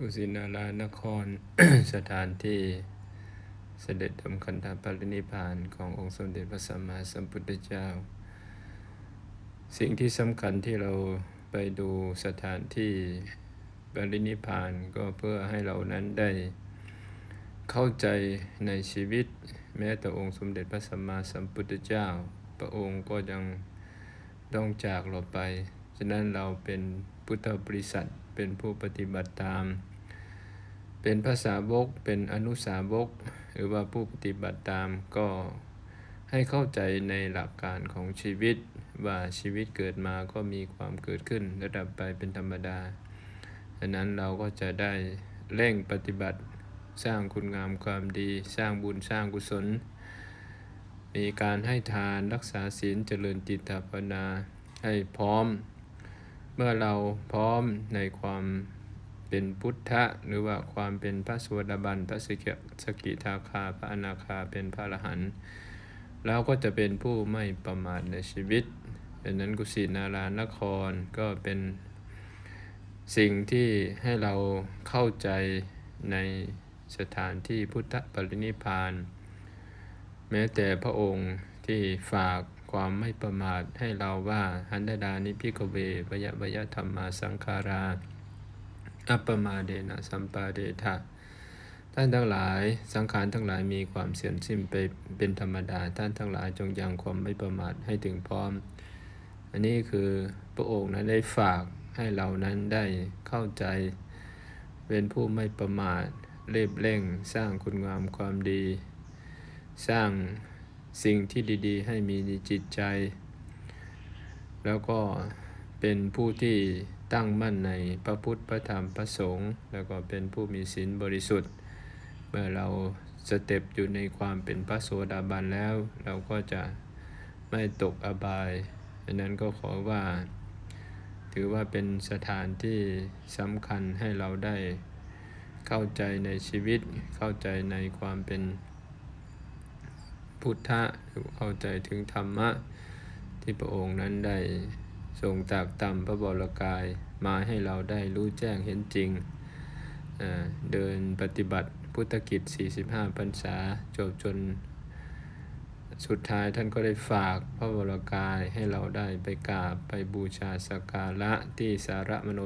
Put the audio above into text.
กุสินารานคร สถานที่เสด็จดำคันธปรินิพานขององค์สมเด็จพระสัมมาสัมพุทธเจ้า สิ่งที่สำคัญที่เราไปดูสถานที่ปรินิพพานก็เพื่อให้เรานั้นได้เข้าใจในชีวิต แม้แต่องค์สมเด็จพระสัมมาสัมพุทธเจ้า พระองค์ก็ยังต้องจากเราไป ฉะนั้นเราเป็นพุทธบริษัท เป็นผู้ปฏิบัติตาม เป็นภาษาวก เป็นอนุสาวก หรือว่าผู้ปฏิบัติตามก็ให้เข้าใจในหลักการของชีวิต ว่าชีวิตเกิดมาก็มีความเกิดขึ้นระดับไปเป็นธรรมดาดังนั้นเราก็จะได้เร่งปฏิบัติสร้างคุณงามความดี สร้างบุญสร้างกุศล มีการให้ทานรักษาศีลเจริญจิตภาวนาให้พร้อม เมื่อเราพร้อมในความเป็นพุทธะ หรือว่าความเป็นพระสวสดาบันพระสกิสกิทาคา พระอนาคาเป็นพระอรหันต์เราก็จะเป็นผู้ไม่ประมาทในชีวิตดังนั้นกุสินารานครก็เป็นสิ่งที่ให้เราเข้าใจในสถานที่พุทธปรินิพาน แม้แต่พระองค์ที่ฝาก ความไม่ประมาทให้เราว่าหันดดานิพิกเววยะวยธรรมาสังขาราอัปปมาเดนะสัมปาเดทะท่านทั้งหลายสังขารทั้งหลายมีความเสื่อมสิ้นไปเป็นธรรมดา ท่านทั้งหลายจงยังความไม่ประมาทให้ถึงพร้อม อันนี้คือพระองค์นั้นได้ฝากให้เรานั้นได้เข้าใจ เป็นผู้ไม่ประมาทเรียบเร่ง สร้างคุณงามความดี สร้าง สิ่งที่ดีๆ ให้มีในจิตใจ แล้วก็เป็นผู้ที่ตั้งมั่นในพระพุทธพระธรรมพระสงฆ์แล้วก็เป็นผู้มีศีลบริสุทธิ์ เมื่อเราสเต็ปอยู่ในความเป็นพระโสดาบันแล้ว เราก็จะไม่ตกอบายดังนั้นก็ขอว่า ถือว่าเป็นสถานที่สำคัญให้เราได้เข้าใจในชีวิตเข้าใจในความเป็น พุทธะหรือเข้าใจถึงธรรมะ ที่พระองค์นั้นได้ทรงตากตำพระบรกายมาให้เราได้รู้แจ้งเห็นจริง เดินปฏิบัติพุทธกิจ 45 พรรษาจบจนสุดท้ายท่านก็ได้ฝากพระบรกายให้เราได้ไปกราบไปบูชาสักการะที่สารมโน